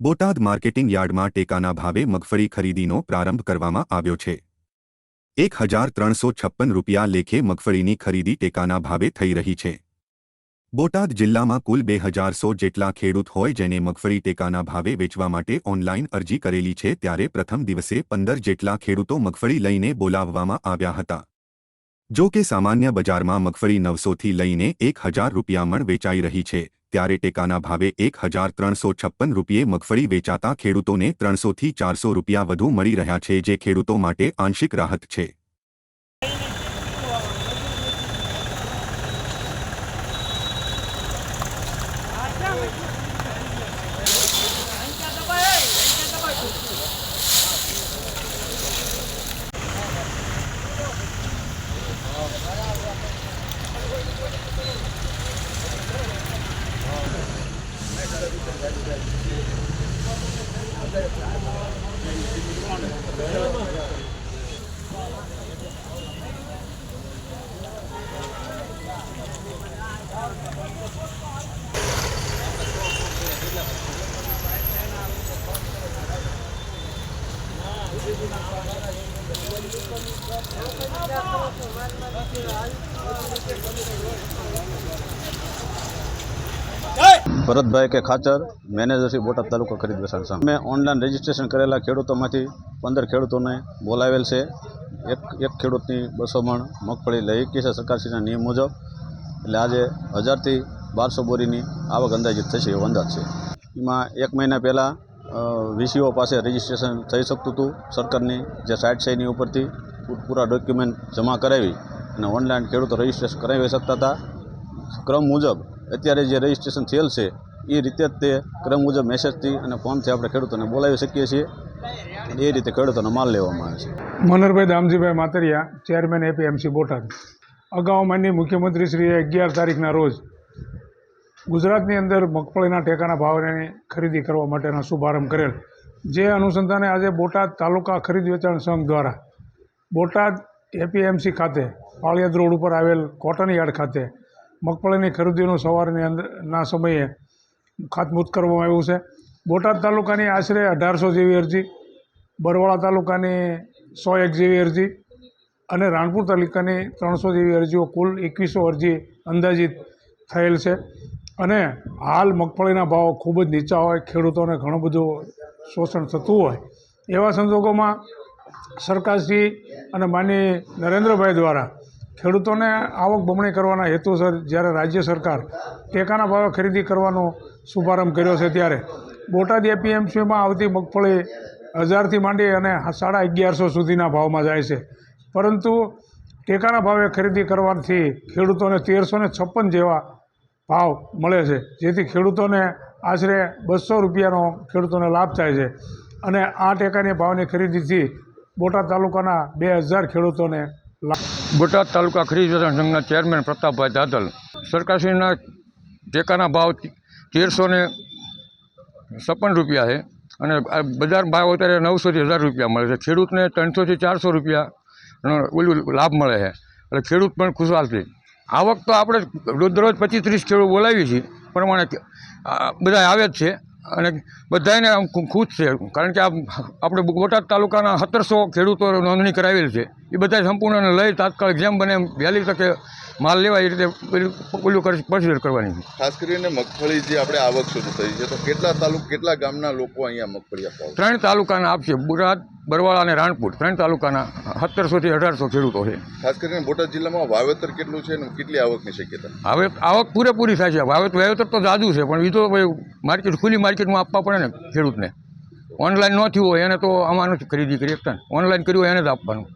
Botad marketing યાર્ડમાં ટેકાના ભાવે મગફળી ખરીદીનો પ્રારંભ કરવામાં આવ્યો છે. એક હજાર ત્રણસો છપ્પન રૂપિયા લેખે મગફળીની ખરીદી ટેકાના ભાવે થઈ રહી છે. બોટાદ જિલ્લામાં કુલ બે હજારસો જેટલા ખેડૂત હોય જેને મગફળી ટેકાના ભાવે વેચવા માટે ઓનલાઈન અરજી કરેલી છે ત્યારે પ્રથમ દિવસે પંદર જેટલા ખેડૂતો મગફળી લઈને બોલાવવામાં આવ્યા હતા. જો કે સામાન્ય બજારમાં મગફળી નવસોથી લઈને એક હજાર રૂપિયા મણ વેચાઈ રહી છે. ત્યારે ટેકાના ભાવે એક હજાર ત્રણસો છપ્પન રૂપિયે મગફળી વેચાતા ખેડૂતોને ત્રણસોથી ચારસો રૂપિયા વધુ મળી રહ્યા છે, જે ખેડૂતો માટે આંશિક રાહત છે. Okay. ભરતભાઈ કે ખાચર મેનેજર બોટાદ તાલુકા ખરીદ વેચાણ સંઘ મેં ઓનલાઈન રજીસ્ટ્રેશન કરેલા ખેડૂતોમાંથી પંદર ખેડૂતોને બોલાવેલ છે. એક એક ખેડૂતની બસો મણ મગફળી લઈ ગઈ છે સરકારશ્રીના નિયમ મુજબ. એટલે આજે હજારથી બારસો બોરીની આવક અંદાજિત થશે એવો અંદાજ છે. એમાં એક મહિના પહેલાં વીસીઓ પાસે રજીસ્ટ્રેશન થઈ શકતું હતું. સરકારની જે સાઇટ છે એની ઉપરથી પૂરા ડોક્યુમેન્ટ જમા કરાવી અને ઓનલાઈન ખેડૂતો રજીસ્ટ્રેશન કરાવી શકતા હતા. ક્રમ મુજબ અત્યારે જે રજીસ્ટ્રેશન થયેલ છે, એ રીતે જ તે ક્રમ મુજબ મેસેજથી અને ફોનથી આપણે ખેડૂતોને બોલાવી શકીએ છીએ એ રીતે ખેડૂતોનો માલ લેવામાં આવે છે. Manoharbhai Damjibhai Matariya chairman APMC Botad. અગાઉ માનનીય મુખ્યમંત્રીશ્રીએ અગિયાર તારીખના રોજ ગુજરાતની અંદર મગફળીના ટેકાના ભાવની ખરીદી કરવા માટેનો શુભારંભ કરેલ. જે અનુસંધાને આજે બોટાદ તાલુકા ખરીદ વેચાણ સંઘ દ્વારા બોટાદ એપીએમસી ખાતે પાળિયાદ રોડ ઉપર આવેલ કોટન યાર્ડ ખાતે મગફળીની ખરીદીનું સવારની અંદર, ના સમયે ખાતમુહૂર્ત કરવામાં આવ્યું છે. બોટાદ તાલુકાની આશરે અઢારસો જેવી અરજી, બરવાળા તાલુકાની સો એક જેવી અરજી અને રાણપુર તાલુકાની ત્રણસો જેવી અરજીઓ કુલ એકવીસો અરજી અંદાજિત થયેલ છે. અને હાલ મગફળીના ભાવ ખૂબ જ નીચા હોય, ખેડૂતોને ઘણું બધું શોષણ થતું હોય. એવા સંજોગોમાં સરકારશ્રી અને માનની નરેન્દ્રભાઈ દ્વારા ખેડૂતોને આવક બમણી કરવાના હેતુસર જ્યારે રાજ્ય સરકાર ટેકાના ભાવે ખરીદી કરવાનો શુભારંભ કર્યો છે ત્યારે બોટાદ એપીએમસીમાં આવતી મગફળી હજારથી માંડી અને સાડા અગિયારસો સુધીના ભાવમાં જાય છે. પરંતુ ટેકાના ભાવે ખરીદી કરવાથી ખેડૂતોને તેરસો છપ્પન જેવા ભાવ મળે છે, જેથી ખેડૂતોને આશરે બસો રૂપિયાનો ખેડૂતોને લાભ થાય છે. અને આ ટેકાની ભાવની ખરીદીથી બોટાદ તાલુકાના બે હજાર ખેડૂતોને બોટાદ તાલુકા ખરીદ વેચાણ સંઘના ચેરમેન પ્રતાપભાઈ દાદલ સરકારશ્રીના ટેકાના ભાવ તેરસો ને છપ્પન રૂપિયા છે અને બજાર ભાવ અત્યારે નવસોથી હજાર રૂપિયા મળે છે. ખેડૂતને ત્રણસોથી ચારસો રૂપિયાનો ઓલું લાભ મળે છે. એટલે ખેડૂત પણ ખુશાલ છે આવક તો આપણે રોજ દરરોજ પચીસ ત્રીસ ખેડૂત બોલાવીએ છીએ. પ્રમાણે બધા આવે જ છે. અને બધાને આમ ખુશ છે. કારણ કે આ આપણે બોટાદ તાલુકાના સત્તરસો ખેડૂતો નોંધણી કરાવેલ છે. એ બધા સંપૂર્ણ લઈ તાત્કાલિક જેમ બને એમ વહેલી તકે માલ લેવા એ રીતે પેલું પ્રોસિજર કરવાની. ખાસ કરીને મગફળી જે આપણે આવક શરૂ થઈ છે તો કેટલા તાલુક કેટલા ગામના લોકો અહીંયા મગફળી આવશે? ત્રણ તાલુકાના આપશે. બોટાદ બરવાળા અને રાણપુર. ત્રણ તાલુકાના સત્તરસોથી અઢારસો ખેડૂતો છે. ખાસ કરીને બોટાદ જિલ્લામાં વાવેતર કેટલું છે અને કેટલી આવકની શક્યતા? હવે આવક પૂરેપૂરી થાય છે. વાવેતર વાવેતર તો જાદુ છે પણ એ તો ભાઈ માર્કેટ ખુલ્લી માર્કેટમાં આપવા પડે ને ખેડૂતને. ઓનલાઈન ન થયું હોય એને તો અમારું જ ખરીદી કરી શકતા ઓનલાઈન કર્યું હોય એને જ આપવાનું.